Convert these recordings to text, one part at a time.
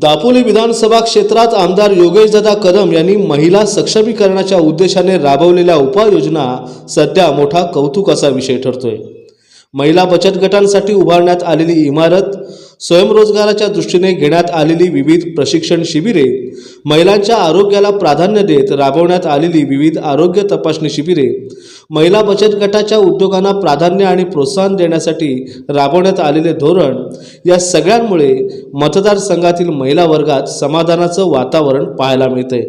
दापोली विधानसभा क्षेत्रात आमदार योगेशदादा कदम यांनी महिला सक्षमीकरणाच्या उद्देशाने राबवलेल्या उपाययोजना सध्या मोठा कौतुकाचा विषय ठरतोय. महिला बचत गटांसाठी उभारण्यात आलेली इमारत स्वयंरोजगाराच्या दृष्टीने घेण्यात आलेली विविध प्रशिक्षण शिबिरे महिलांच्या आरोग्याला प्राधान्य देत राबवण्यात आलेली विविध आरोग्य तपासणी शिबिरे महिला बचत गटाच्या उद्योगांना प्राधान्य आणि प्रोत्साहन देण्यासाठी राबवण्यात आलेले धोरण या सगळ्यांमुळे मतदारसंघातील महिला वर्गात समाधानाचं वातावरण पाहायला मिळतंय.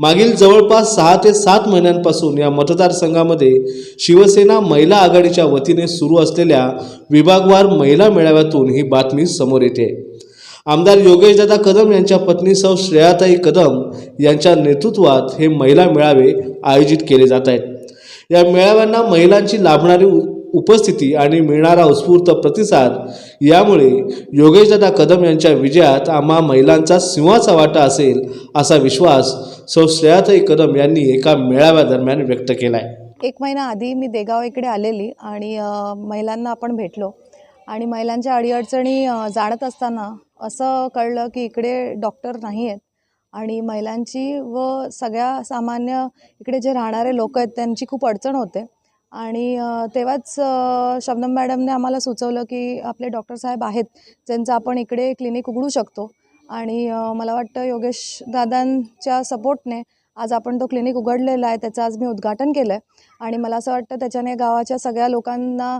मागील जवळपास सहा ते सात महिन्यांपासून या मतदारसंघामध्ये शिवसेना महिला आघाडीच्या वतीने सुरू असलेल्या विभागवार महिला मेळाव्यातून ही बातमी समोर येते. आमदार योगेशदादा कदम यांच्या पत्नी सौ श्रेयाताई कदम यांच्या नेतृत्वात हे महिला मेळावे आयोजित केले जात आहेत. या मेळाव्यांना महिलांची लाभणारी उपस्थिती आणि मिळणारा उत्स्फूर्त प्रतिसाद यामुळे योगेशदादा कदम यांच्या विजयात आम्हा महिलांचा सिंहाचा वाटा असेल असा विश्वास सौ श्रेयाताई कदम यांनी एका मेळाव्यादरम्यान व्यक्त केला आहे एक महिना आधी मी देगाव इकडे आलेली आणि महिलांना आपण भेटलो आणि महिलांच्या अडीअडचणी जाणत असताना असं कळलं की इकडे डॉक्टर नाही आहेत आणि महिलांची व सगळ्या सामान्य इकडे जे राहणारे लोक आहेत त्यांची खूप अडचण होते. आणि तेव्हाच शबनम मॅडमने आम्हाला सुचवलं की आपले डॉक्टर साहेब आहेत ज्यांचं आपण इकडे क्लिनिक उघडू शकतो. आणि मला वाटतं योगेश दादांच्या सपोर्टने आज आपण तो क्लिनिक उघडलेला आहे त्याचं आज मी उद्घाटन केलं आहे आणि मला असं वाटतं त्याच्याने गावाच्या सगळ्या लोकांना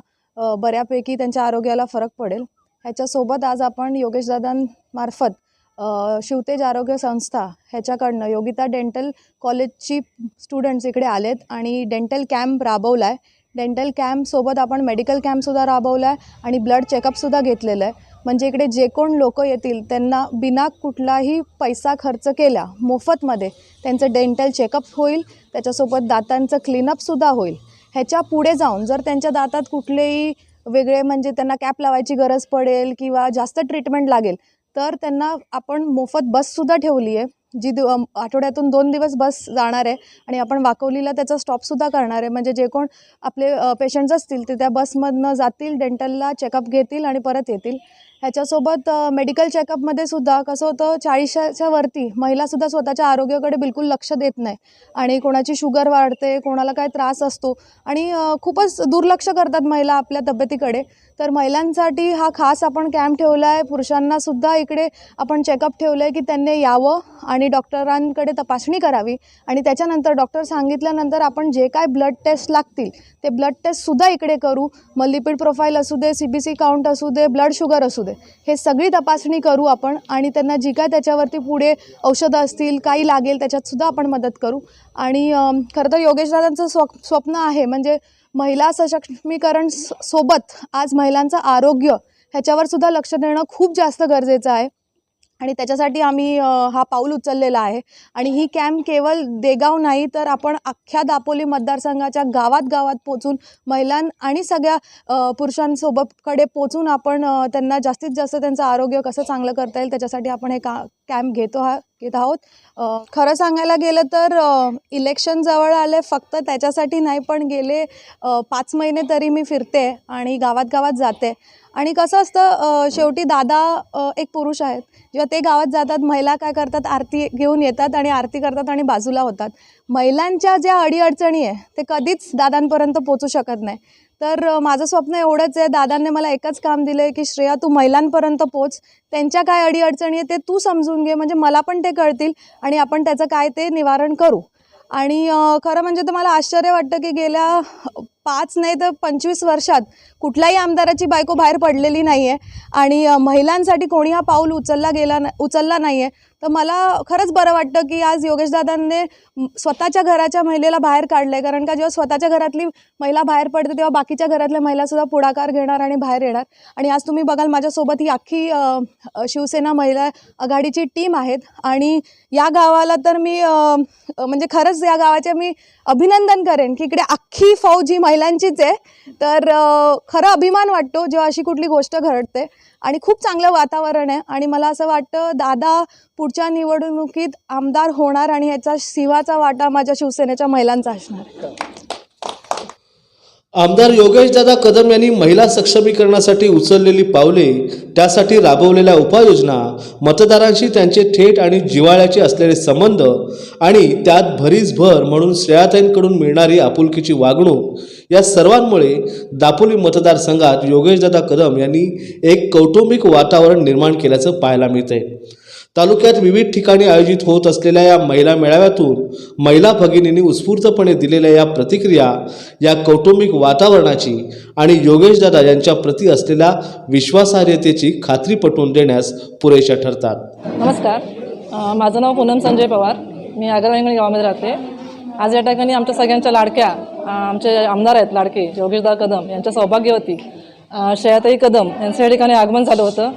बऱ्यापैकी त्यांच्या आरोग्याला फरक पडेल. ह्याच्यासोबत आज आपण योगेशदादांमार्फत शिवतेज आरोग्य संस्था ह्याच्याकडनं योगिता डेंटल कॉलेजची स्टुडंट्स इकडे आलेत आणि डेंटल कॅम्प राबवला आहे डेंटल कॅम्पसोबत आपण मेडिकल कॅम्पसुद्धा राबवला आहे आणि ब्लड चेकअपसुद्धा घेतलेलं आहे. म्हणजे इकडे जे कोण लोक येतील त्यांना बिना कुठलाही पैसा खर्च केला मोफतमध्ये त्यांचं डेंटल चेकअप होईल त्याच्यासोबत दातांचं क्लीनअपसुद्धा होईल. ह्याच्या पुढे जाऊन जर त्यांच्या दातात कुठलेही वेगळे म्हणजे त्यांना कॅप लावायची गरज पडेल किंवा जास्त ट्रीटमेंट लागेल तर त्यांना आपण मोफत बससुद्धा ठेवली आहे जी दिव आठवड्यातून दोन दिवस बस जाणार आहे आणि आपण वाकवलीला त्याचा स्टॉपसुद्धा करणार आहे. म्हणजे जे कोण आपले पेशंट्स असतील ते त्या बसमधनं जातील डेंटलला चेकअप घेतील आणि परत येतील. ह्याच्यासोबत मेडिकल चेकअपमध्ये सुद्धा कसं होतं चाळीसच्या वरती महिलासुद्धा स्वतःच्या आरोग्याकडे बिलकुल लक्ष देत नाही. आणि कोणाची शुगर वाढते कोणाला काय त्रास असतो आणि खूपच दुर्लक्ष करतात महिला आपल्या तब्येतीकडे. तर महिलांसाठी हा खास आपण कॅम्प ठेवला आहे. पुरुषांनासुद्धा इकडे आपण चेकअप ठेवलं आहे की त्यांनी यावं आणि डॉक्टरांकडे तपासणी करावी. आणि त्याच्यानंतर डॉक्टर सांगितल्यानंतर आपण जे काय ब्लड टेस्ट लागतील ते ब्लड टेस्टसुद्धा इकडे करू. मग लिपिड प्रोफाईल असू दे सी बी सी काउंट असू दे ब्लड शुगर असू दे. हे सगळी तपासणी करू आपण आणि त्यांना जी काय त्याच्यावरती पुढे औषधं असतील काही लागेल त्याच्यातसुद्धा आपण मदत करू. आणि खरं तर योगेशदादांचं स्व स्वप्न आहे म्हणजे महिला सशक्तीकरण स- सोबत आज महिलांचं आरोग्य ह्याच्यावर सुद्धा लक्ष देणं खूप जास्त गरजेचं आहे. आणि त्याच्यासाठी आम्ही हा पाऊल उचललेला आहे. आणि ही कॅम्प केवळ देगाव नाही तर आपण अख्ख्या दापोली मतदारसंघाच्या गावात गावात पोचून महिलां आणि सगळ्या पुरुषांसोबतकडे पोचून आपण त्यांना जास्तीत जास्त त्यांचं आरोग्य कसं चांगलं करता येईल त्याच्यासाठी आपण हे का कॅम्प घेतो हा घेत आहोत. खरं सांगायला गेलं तर इलेक्शन जवळ आले फक्त त्याच्यासाठी नाही पण गेले पाच महिने तरी मी फिरते आणि गावात गावात जाते. आणि कसं असतं शेवटी दादा एक पुरुष आहेत. जेव्हा ते गावात जातात महिला काय करतात आरती घेऊन येतात आणि आरती करतात आणि बाजूला होतात. महिलांच्या ज्या अडीअडचणी आहे ते कधीच दादांपर्यंत पोचू शकत नाही. तर माझं स्वप्न एवढंच आहे दादांनी मला एकच काम दिलं आहे की श्रेया तू महिलांपर्यंत पोच त्यांच्या काय अडीअडचणी आहे ते तू समजून घे. म्हणजे मला पण ते कळतील आणि आपण त्याचं काय ते निवारण करू. आणि खरं म्हणजे तर मला आश्चर्य वाटतं की गेल्या पाच नाही तर पंचवीस वर्षात कुठल्याही आमदाराची बायको बाहेर पडलेली नाही आहे आणि महिलांसाठी कोणी हा पाऊल उचलला गेला ना उचलला नाही आहे तर मला खरंच बरं वाटतं की आज योगेशदादांनी स्वतःच्या घराच्या महिलेला बाहेर काढलं आहे कारण का जेव्हा स्वतःच्या घरातली महिला बाहेर पडते तेव्हा बाकीच्या घरातल्या महिलासुद्धा पुढाकार घेणार आणि बाहेर येणार. आणि आज तुम्ही बघाल माझ्यासोबत ही अख्खी शिवसेना महिला आघाडीची टीम आहेत. आणि या गावाला तर मी म्हणजे खरंच या गावाचे मी अभिनंदन करेन की इकडे अख्खी फौज ही महिलांचीच आहे. तर खरं अभिमान वाटतो जेव्हा अशी कुठली गोष्ट घडते. आणि खूप चांगलं वातावरण आहे. आणि मला असं वाटतं दादा पुढच्या निवडणुकीत आमदार होणार आणि याचा सिंहाचा वाटा माझ्या शिवसेनेच्या महिलांचा असणार. आमदार योगेशदादा कदम यांनी महिला सक्षमीकरणासाठी उचललेली पावले त्यासाठी राबवलेल्या उपाययोजना मतदारांशी त्यांचे थेट आणि जिवाळ्याचे असलेले संबंध आणि त्यात भरीस भर म्हणून श्रेयाताईंकडून मिळणारी आपुलकीची वागणूक या सर्वांमुळे दापोली मतदारसंघात योगेशदादा कदम यांनी एक कौटुंबिक वातावरण निर्माण केल्याचं पाहायला मिळतंय. तालुक्यात विविध ठिकाणी आयोजित होत असलेल्या या महिला मेळाव्यातून महिला भगिनींनी उत्स्फूर्तपणे दिलेल्या या प्रतिक्रिया या कौटुंबिक वातावरणाची आणि योगेशदादा यांच्या प्रती असलेल्या विश्वासार्हतेची खात्री पटवून देण्यास पुरेशा ठरतात. नमस्कार. माझं नाव पूनम संजय पवार. मी आगरवांगणी गावामध्ये राहते. आज या ठिकाणी आमच्या सगळ्यांच्या लाडक्या आमचे आमदार आहेत लाडके योगेशदा कदम यांच्या सौभाग्यवती शयाताई कदम यांचं या ठिकाणी आगमन झालं होतं.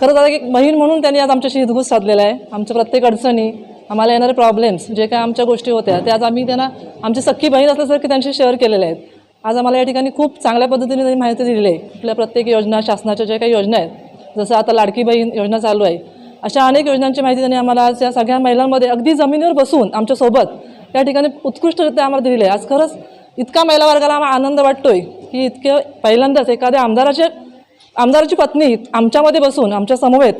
खरंच आता एक बहीण म्हणून त्यांनी आज आमच्याशी हितगुज साधलेला आहे. आमच्या प्रत्येक अडचणी आम्हाला येणारे प्रॉब्लेम्स जे काय आमच्या गोष्टी होत्या त्या आज आम्ही त्यांना आमची सख्खी बहीण असल्यासारखी त्यांची शेअर केलेल्या आहेत. आज आम्हाला या ठिकाणी खूप चांगल्या पद्धतीने त्यांनी माहिती दिलेली आहे. आपल्या प्रत्येक योजना शासनाच्या ज्या काही योजना आहेत जसं आता लाडकी बहीण योजना चालू आहे अशा अनेक योजनांची माहिती त्यांनी आम्हाला आज या सगळ्या महिलांमध्ये अगदी जमिनीवर बसून आमच्यासोबत या ठिकाणी उत्कृष्टरित्या आम्हाला दिलेली आहे. आज खरंच इतका महिला वर्गाला आम्हाला आनंद वाटतोय की इतकं पहिल्यांदाच एखाद्या आमदाराचे आमदाराची पत्नी आमच्यामध्ये बसून आमच्या समवेत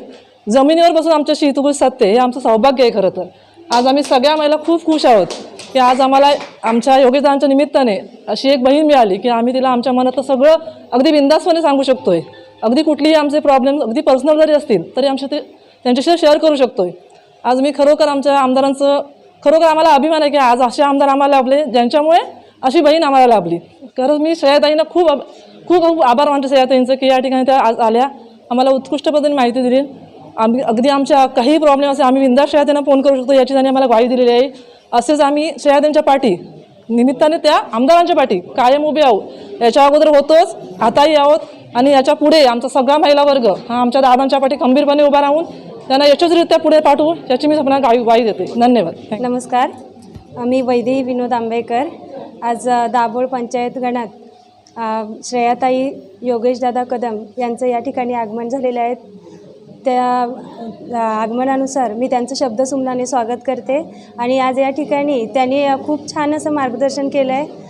जमिनीवर बसून आमच्याशी हितगुज साधते हे आमचं सौभाग्य आहे खरं तर. आज आम्ही सगळ्या महिला खूप खुश आहोत की आज आम्हाला आमच्या योगदानाच्या निमित्ताने अशी एक बहीण मिळाली की आम्ही तिला आमच्या मनातलं सगळं अगदी बिंदासपणे सांगू शकतोय. अगदी कुठलीही आमचे प्रॉब्लेम अगदी पर्सनल जरी असतील तरी आमच्या ते त्यांच्याशी शेअर करू शकतोय. आज मी खरोखर आमच्या आमदारांचं खरोखर आम्हाला अभिमान आहे की आज असे आमदार आम्हाला लाभले ज्यांच्यामुळे अशी बहीण आम्हाला लाभली. खरंच मी श्रेयाताईंना खूप खूप खूप आभार सर त्यांचं की या ठिकाणी त्या आज आल्या. आम्हाला उत्कृष्ट पद्धतीने माहिती दिली. आम्ही अगदी आमच्या काही प्रॉब्लेम असेल आम्ही विंदा श्रेयाताईंना फोन करू शकतो. याची त्यांनी आम्हाला ग्वाही दिलेली आहे. असेच आम्ही शयादेंच्या पाठी निमित्ताने त्या आमदारांच्या पाठी कायम उभे आहोत. याच्या अगोदर होतोच आताही आहोत आणि याच्यापुढे आमचा सगळा महिला वर्ग हा आमच्या दादांच्या पाठी खंबीरपणे उभा राहून त्यांना यशस्वीरित्या पुढे पाठवू याची मी आपल्याला ग्वाही ग्वाही देते. धन्यवाद. नमस्कार. मी वैदेही विनोद आंबेकर आज दाभोळ पंचायत गणात श्रेयाताई योगेशदादा कदम यांचं या ठिकाणी आगमन झालेलं आहे. त्या आगमनानुसार मी त्यांचं शब्दसुमनाने स्वागत करते. आणि आज या ठिकाणी त्यांनी खूप छान असं मार्गदर्शन केलं आहे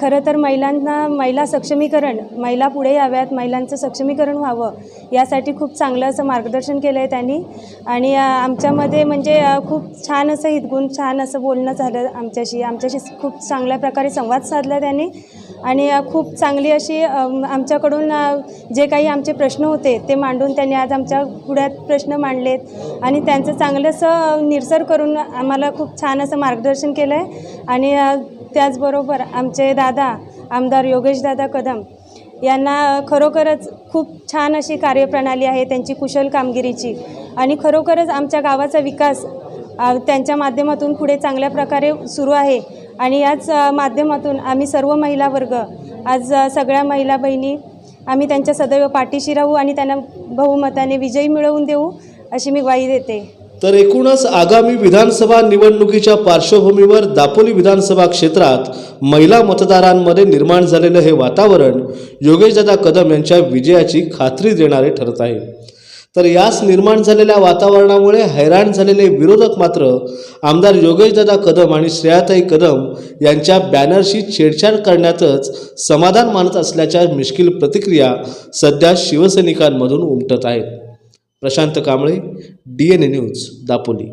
खरं तर महिलांना महिला सक्षमीकरण महिला पुढे याव्यात महिलांचं सक्षमीकरण व्हावं यासाठी खूप चांगलं असं मार्गदर्शन केलं आहे त्यांनी. आणि आमच्यामध्ये म्हणजे खूप छान असं हितगुण छान असं बोलणं झालं आमच्याशी. आमच्याशी खूप चांगल्या प्रकारे संवाद साधला त्यांनी. आणि खूप चांगली अशी आमच्याकडून जे काही आमचे प्रश्न होते ते मांडून त्यांनी आज आमच्या पुढ्यात प्रश्न मांडलेत. आणि त्यांचं चांगलंसं निरसर करून आम्हाला खूप छान असं मार्गदर्शन केलं आहे आणि त्याचबरोबर आमचे दादा आमदार योगेशदादा कदम यांना खरोखरच खूप छान अशी कार्यप्रणाली आहे त्यांची कुशल कामगिरीची. आणि खरोखरच आमच्या गावाचा विकास त्यांच्या माध्यमातून पुढे चांगल्या प्रकारे सुरू आहे. आणि याच माध्यमातून आम्ही सर्व महिला वर्ग आज सगळ्या महिला बहिणी आम्ही त्यांच्या सदैव पाठीशी राहू आणि त्यांना बहुमताने विजयी मिळवून देऊ अशी मी ग्वाही देते. तर एकूणच आगामी विधानसभा निवडणुकीच्या पार्श्वभूमीवर दापोली विधानसभा क्षेत्रात महिला मतदारांमध्ये निर्माण झालेलं हे वातावरण योगेशदादा कदम यांच्या विजयाची खात्री देणारे ठरत आहे. तर याच निर्माण झालेल्या वातावरणामुळे हैराण झालेले विरोधक मात्र आमदार योगेशदादा कदम आणि श्रेयाताई कदम यांच्या बॅनरशी छेडछाड करण्यातच समाधान मानत असल्याच्या मिश्किल प्रतिक्रिया सध्या शिवसैनिकांमधून उमटत आहेत. Prashant Kamble D N A news Dapoli.